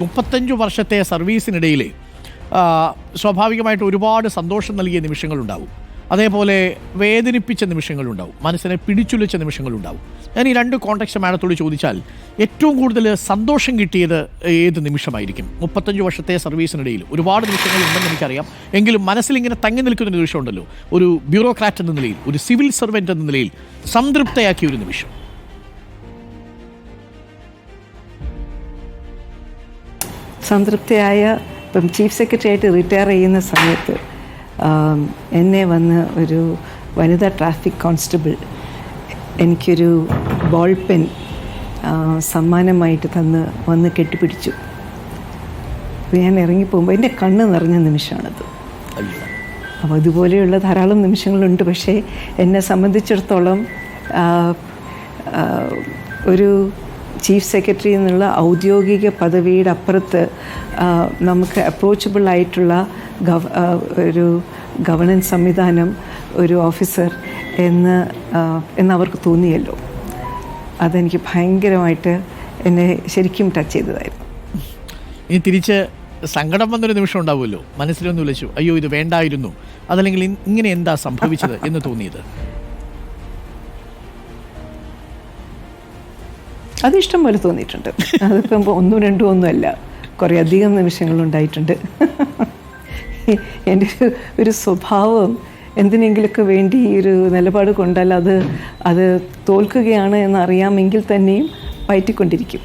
മുപ്പത്തഞ്ചു വർഷത്തെ സർവീസിനിടയിൽ സ്വാഭാവികമായിട്ട് ഒരുപാട് സന്തോഷം നൽകിയ നിമിഷങ്ങളുണ്ടാവും. അതേപോലെ വേദനിപ്പിച്ച നിമിഷങ്ങളുണ്ടാവും. മനസ്സിനെ പിടിച്ചുലച്ച നിമിഷങ്ങളുണ്ടാവും. ഞാൻ ഈ രണ്ട് കോണ്ടക്സ്റ്റ് മാഡത്തോട് ചോദിച്ചാൽ ഏറ്റവും കൂടുതൽ സന്തോഷം കിട്ടിയത് ഏത് നിമിഷമായിരിക്കും? മുപ്പത്തഞ്ച് വർഷത്തെ സർവീസിനിടയിൽ ഒരുപാട് നിമിഷങ്ങൾ ഉണ്ടെന്ന് എനിക്കറിയാം. എങ്കിലും മനസ്സിൽ ഇങ്ങനെ തങ്ങി നിൽക്കുന്ന നിമിഷമുണ്ടല്ലോ. ഒരു ബ്യൂറോക്രാറ്റ് എന്ന നിലയിൽ ഒരു സിവിൽ സർവന്റ് എന്ന നിലയിൽ സംതൃപ്തയാക്കിയ ഒരു നിമിഷം. സംതൃപ്തിയായ ഇപ്പം ചീഫ് സെക്രട്ടറി ആയിട്ട് റിട്ടയർ ചെയ്യുന്ന സമയത്ത് എന്നെ വന്ന് ഒരു വനിതാ ട്രാഫിക് കോൺസ്റ്റബിൾ എനിക്കൊരു ബോൾ പെൻ സമ്മാനമായിട്ട് തന്ന് വന്ന് കെട്ടിപ്പിടിച്ചു. അപ്പോൾ ഞാൻ ഇറങ്ങിപ്പോകുമ്പോൾ എന്റെ കണ്ണ് നിറഞ്ഞ നിമിഷമാണത്. അപ്പോൾ ഇതുപോലെയുള്ള ധാരാളം നിമിഷങ്ങളുണ്ട്. പക്ഷേ എന്നെ സംബന്ധിച്ചിടത്തോളം ഒരു ചീഫ് സെക്രട്ടറി എന്നുള്ള ഔദ്യോഗിക പദവിയുടെ അപ്പുറത്ത് നമുക്ക് അപ്രോച്ചബിൾ ആയിട്ടുള്ള ഗവ ഒരു ഗവർണൻസ് സംവിധാനം ഒരു ഓഫീസർ എന്ന് എന്നവർക്ക് തോന്നിയല്ലോ. അതെനിക്ക് ഭയങ്കരമായിട്ട് എന്നെ ശരിക്കും ടച്ച് ചെയ്തതായിരുന്നു. ഇനി തിരിച്ച് സങ്കടം വന്നൊരു നിമിഷം ഉണ്ടാവുമല്ലോ. മനസ്സിലൊന്ന് വിളിച്ചു അയ്യോ ഇത് വേണ്ടായിരുന്നു. അതല്ലെങ്കിൽ ഇങ്ങനെ എന്താ സംഭവിച്ചത് എന്ന് തോന്നിയത്? അത് ഇഷ്ടം പോലെ തോന്നിയിട്ടുണ്ട്. അതിപ്പം ഒന്നും രണ്ടും ഒന്നുമല്ല. കുറേ അധികം നിമിഷങ്ങളുണ്ടായിട്ടുണ്ട് എന്റെ ഒരു ഒരു സ്വഭാവം എന്തിനെങ്കിലുമൊക്കെ വേണ്ടി ഈ ഒരു നിലപാട് കൊണ്ടാൽ അത് അത് തോൽക്കുകയാണ് എന്നറിയാമെങ്കിൽ തന്നെയും പയറ്റിക്കൊണ്ടിരിക്കും.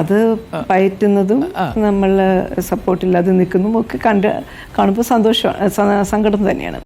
അത് പയറ്റുന്നതും നമ്മൾ സപ്പോർട്ടില്ലാതെ നിൽക്കുന്നതും ഒക്കെ കണ്ട് കാണുമ്പോൾ സന്തോഷം സങ്കടം തന്നെയാണ്.